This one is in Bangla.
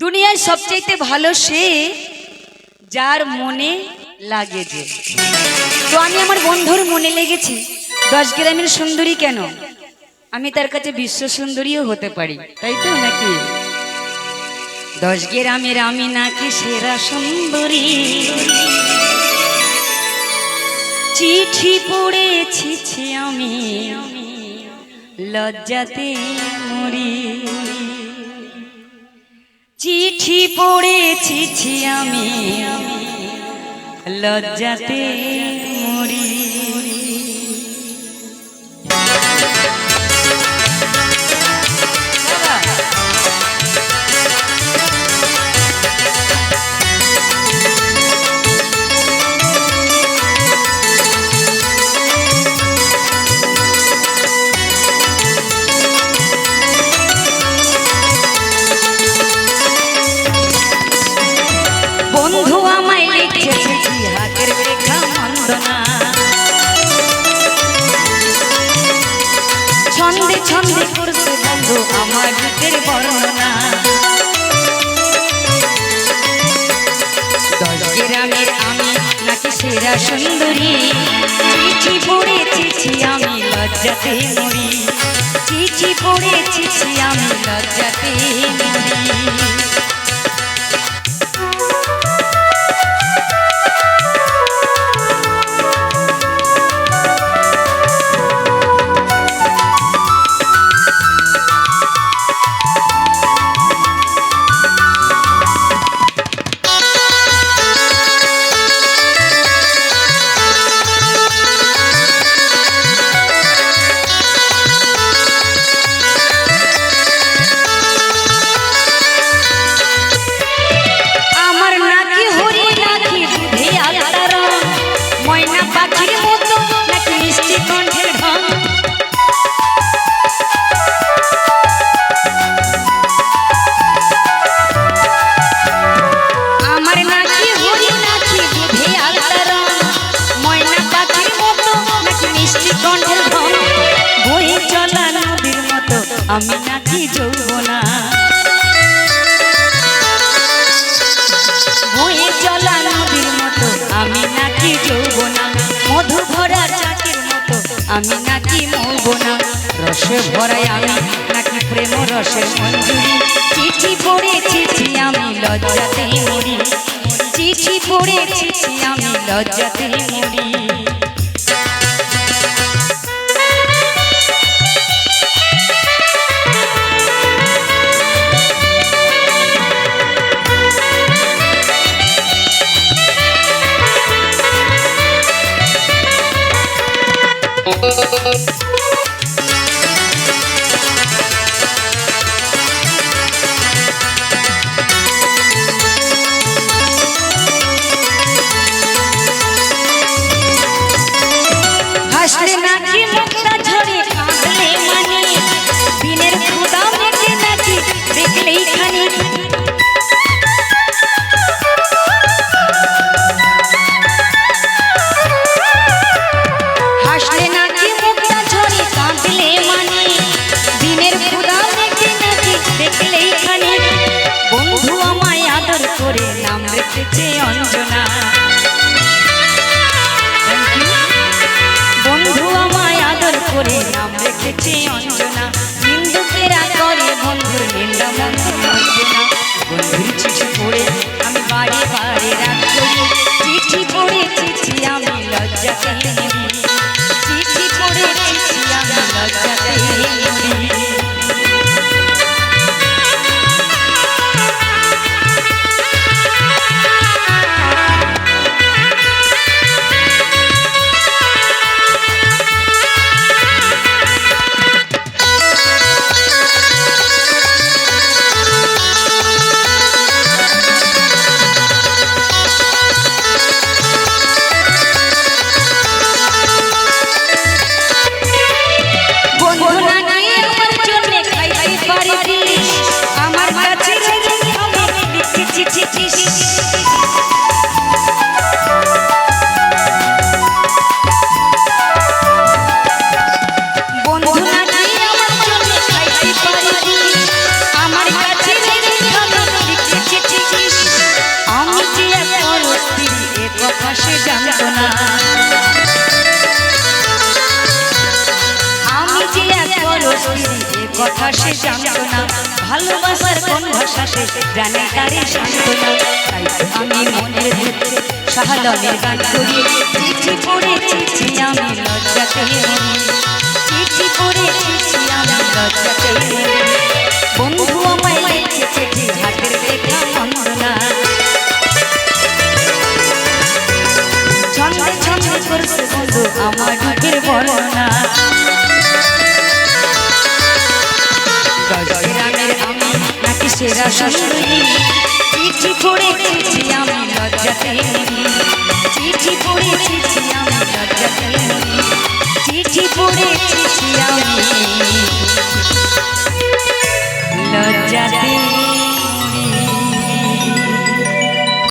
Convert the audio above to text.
দুনিয়ায় সবচেয়ে ভালো সে যার মনে লাগে যে। তো আমি আমার বন্ধুর মনে লেগেছি, দশ গ্রামের সুন্দরী কেন? আমি তার কাছে বিশ্ব সুন্দরীও হতে পারি, তাই তো নাকি? দশ গ্রামের আমি নাকি সেরা সুন্দরী। চিঠি পড়েছি আমি, লজ্জাতে মরি। চিঠি পড়েছি আমি। লজ্জাতে মরি। বুকের বর্ণনা। দশ গ্রামের আমি নাকি সেরা সুন্দরী। চিঠি পড়েছি আমি লজ্জাতে মরি চিঠি পড়েছি আমি লজ্জাতে মরি আমি নাকি যৌবনা। বয়ে চলা নদীর মতো, আমি নাকি যৌবনা। মধু ভরা চাকের মতো, আমি নাকি মৌবনা। রসে ভরাই আমি নাকি প্রেম রসের মঞ্জুরি। চিঠি পড়ে চিঠি আমি লজ্জাতে মরি। চিঠি পড়ে চিঠি আমি লজ্জাতে মরি। রেখেছে অঞ্জনা। সে জানতো না। আমি যে কথা সে জানতো না। ভালোবাসার কোন ভাষা সে জানে তারে সান্ত্বনা তাই আমি মনের ভেতরে শাহালনের গান করি। চিঠি পড়ে চিঠি আমি লজ্জাতে চিঠি পড়ে চিঠি আমি লজ্জাতে বন্ধু আমায় সেরা সুন্দরী চিঠি পড়ে চিঠি আমি লজ্জাতে। চিঠি পড়ে চিঠি আমি লজ্জাতে। চিঠি পড়ে চিঠি আমি লজ্জাতে